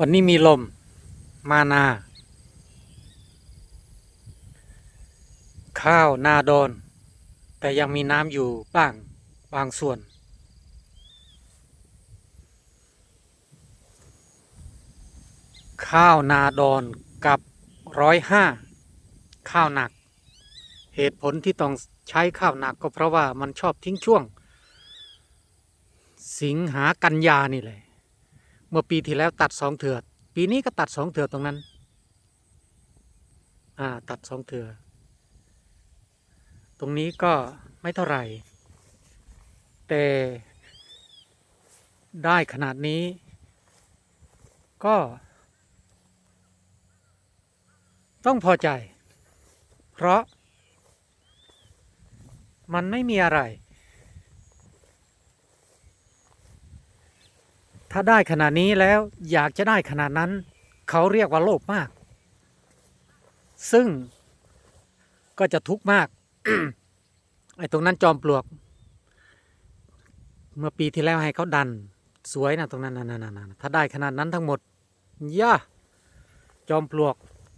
วันนี้มีลม มานา ข้าวนาดอน แต่ยังมีน้ำอยู่บ้างบางส่วน ข้าวนาดอนกับร้อยห้าข้าวหนัก เหตุผลที่ต้องใช้ข้าวหนักก็เพราะว่ามันชอบทิ้งช่วง สิงหากันยานี่แหละ เมื่อปีที่แล้วตัดสองเถือปีนี้ก็ตัดสองเถือตรงนั้น อ่า ตัดสองเถือตรงนี้ก็ไม่เท่าไหร่ แต่ได้ขนาดนี้ ก็ ต้องพอใจ เพราะมันไม่มีอะไร ถ้าได้ขนาดนี้แล้วอยากจะได้ขนาดนั้น เขาเรียกว่าโลภมาก ซึ่งก็จะทุกข์มากไอ้ตรงนั้นจอมปลวก เมื่อปีที่แล้วให้เขาดัน สวยนะตรงนั้นนะนะนะถ้าได้ขนาดนั้นทั้งหมดย่าจอมปลวก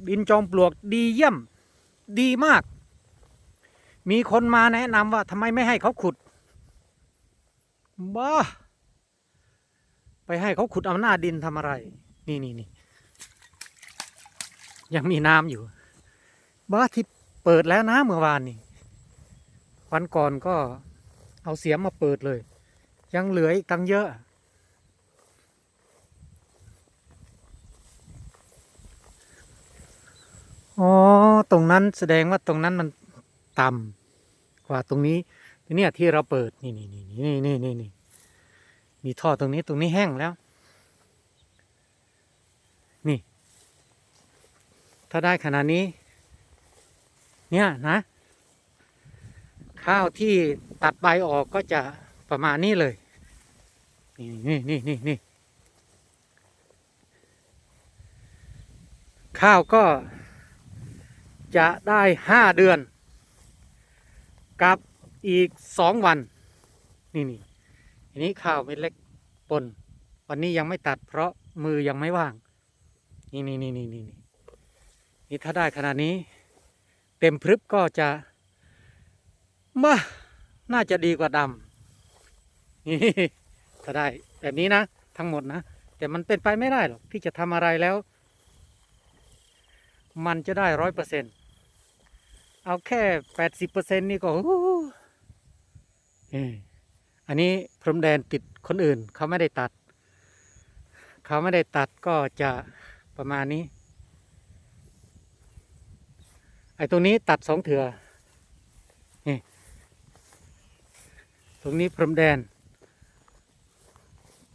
ดินจอมปลวกดีเยี่ยม ดีมาก มีคนมาแนะนำว่าทำไมไม่ให้เขาขุดบ้า ไปให้เขาขุดเอาหน้าดินทำอะไร นี่นี่นี่ยังมีน้ำอยู่ บ้าที่เปิดแล้วนะเมื่อวานนี่วันก่อนก็เอาเสียมมาเปิดเลย ยังเหลืออีกตั้งเยอะ อ๋อ ตรงนั้นแสดงว่าตรงนั้นมันต่ำกว่าตรงนี้ทีเนี้ยที่เราเปิด นี่นี่นี่นี่นี่นี่นี่ มีท่อตรงนี้ตรงนี้แห้งแล้ว นี่ ถ้าได้ขนาดนี้ เนี่ยนะ ข้าวที่ตัดใบออกก็จะประมาณนี้เลย นี่นี่นี่นี่นี่ข้าวก็จะได้ห้าเดือน กับอีกสองวัน นี่นี่ นี้ข้าวเม็ดเล็กปนวันนี้ยังไม่ตัดเพราะมือยังไม่ว่าง นี่นี่นี่นี่นี่นี่นี่ถ้าได้ขนาดนี้ เต็มพรึบก็จะมาน่าจะดีกว่าดำนี่ถ้าได้แบบนี้นะทั้งหมดนะ แต่มันเป็นไปไม่ได้หรอกที่จะทำอะไรแล้ว มันจะได้ร้อยเปอร์เซ็นต์เอาแค่แปดสิบเปอร์เซ็นต์นี่ก็โอ้ อันนี้พรมแดนติดคนอื่นเขาไม่ได้ตัด เขาไม่ได้ตัดก็จะประมาณนี้ ไอ้ตรงนี้ตัดสองเถื่อนี่ตรงนี้พรมแดน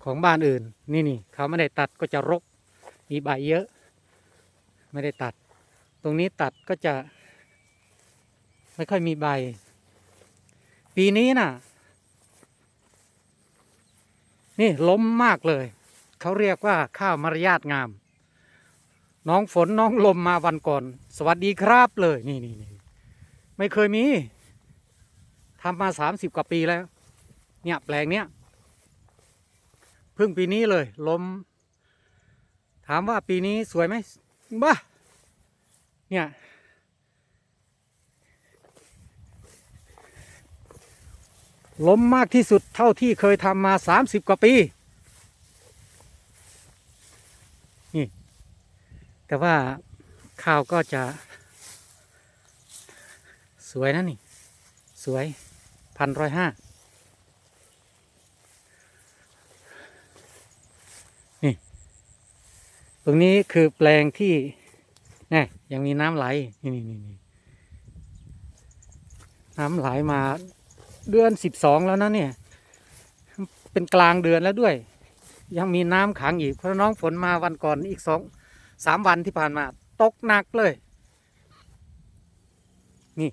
ของบ้านอื่น นี่นี่เขาไม่ได้ตัดก็จะรกมีใบเยอะ ไม่ได้ตัด ตรงนี้ตัดก็จะ ไม่ค่อยมีใบ ปีนี้น่ะ นี่ล้มมากเลย เขาเรียกว่าข้าวมารยาทงาม น้องฝนน้องลมมาวันก่อน สวัสดีครับเลย นี่นี่นี่ไม่เคยมีทำมาสามสิบกว่าปีแล้ว เนี่ยแปลงเนี้ยเพิ่งปีนี้เลยลมถามว่าปีนี้สวยไหมบ้าเนี่ย ล้มมากที่สุดเท่าที่เคยทำมาสามสิบกว่าปี นี่ แต่ว่าข้าวก็จะ สวยนะนี่ สวยพันร้อยห้านี่ ตรงนี้คือแปลงที่นี่ยังมีน้ำไหล นี่นี่นี่น้ำไหลมา เดือนสิบสองแล้วนะเนี่ย เป็นกลางเดือนแล้วด้วย ยังมีน้ำขังอีกเพราะน้องฝนมาวันก่อนอีกสองสามวันที่ผ่านมา ตกหนักเลย นี่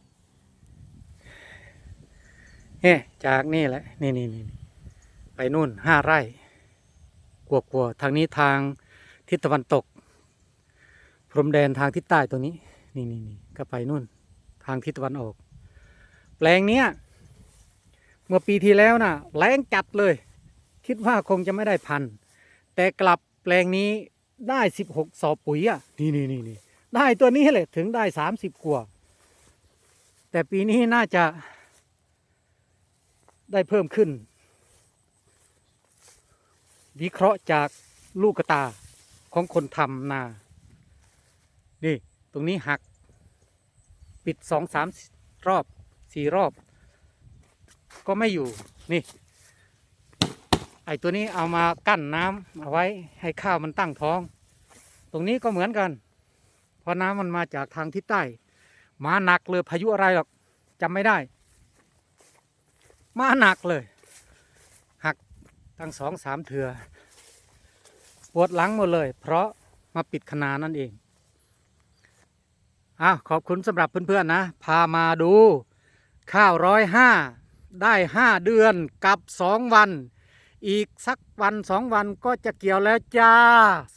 เฮ้จากนี่แหละ นี่นี่นี่ไปนู่นห้าไร่กลัวๆทางนี้ทางทิศตะวันตก พรมแดนทางทิศใต้ตัวนี้ นี่นี่นี่ก็ไปนู่น ทางทิศตะวันออก แปลงเนี้ย เมื่อปีที่แล้วน่ะแรงจัดเลย คิดว่าคงจะไม่ได้พันธุ์แต่กลับแปลงนี้ได้สิบหกสอบปุ๋ยอะนี่นี่นี่นี่ได้ตัวนี้เลยถึงได้สามสิบกว่าแต่ปีนี้น่าจะได้เพิ่มขึ้น วิเคราะห์จากลูกกระตาของคนทำนา นี่ ตรงนี้หัก ปิดสองสามรอบสี่รอบ ก็ไม่อยู่นี่ไอตัวนี้เอามากั้นน้ำเอาไว้ให้ข้าวมันตั้งท้อง ตรงนี้ก็เหมือนกัน เพราะน้ำมันมาจากทางทิศใต้ มาหนักเลยพายุอะไรหรอกจำไม่ได้ มาหนักเลย หักตั้งสองสามเถือปวดหลังหมดเลย เพราะมาปิดขนานั่นเองอะขอบคุณสำหรับเพื่อนๆนะ พามาดูข้าวร้อยห้า ได้ห้าเดือนกับสองวัน อีกสักวันสองวันก็จะเกี่ยวแล้วจ้า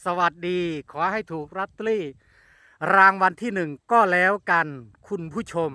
สวัสดี ขอให้ถูกรัตตรี่ รางวัลที่หนึ่งก็แล้วกันคุณผู้ชม